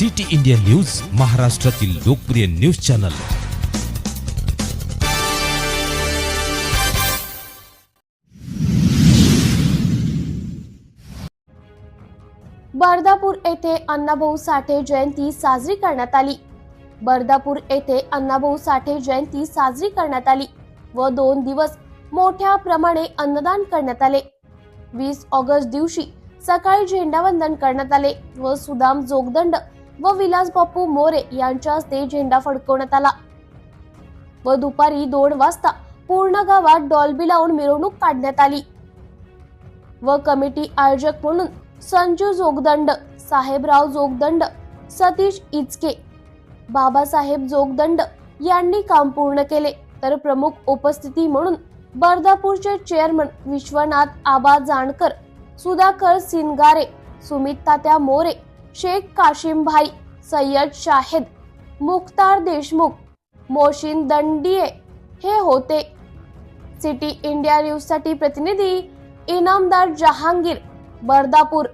City India news महाराष्ट्रातील लोकप्रिय news channel. Bardapur येथे अण्णाभाऊ साठे जयंती साजरी करण्यात आली. बर्दापूर येथे अण्णाभाऊ साठे जयंती साजरी करण्यात आली व दोन दिवस मोठ्या प्रमाणे अन्नदान करण्यात आले. वीस ऑगस्ट दिवशी सकाळी झेंडावंदन करण्यात आले व सुदाम जोगदंड व विलास बापू मोरे यांच्या हस्ते झेंडा फडकवण्यात आला. व दुपारी दोन वाजता पूर्ण गावात डॉल्बी लावून मिरवणूक काढण्यात आली. व कमिटी आयोजक म्हणून संजू जोगदंड साहेबराव जोगदंड सतीश इचके बाबासाहेब जोगदंड यांनी काम पूर्ण केले. तर प्रमुख उपस्थिती म्हणून बर्दापूरचे चेअरमन विश्वनाथ आबा जाणकर सुधाकर सिनगारे सुमित तात्या मोरे शेख काशिमभाई सय्यद शाहिद मुख्तार देशमुख मोशिन दंडिये हे होते. सिटी इंडिया न्यूजसाठी प्रतिनिधी इनामदार जहांगीर बर्दापूर.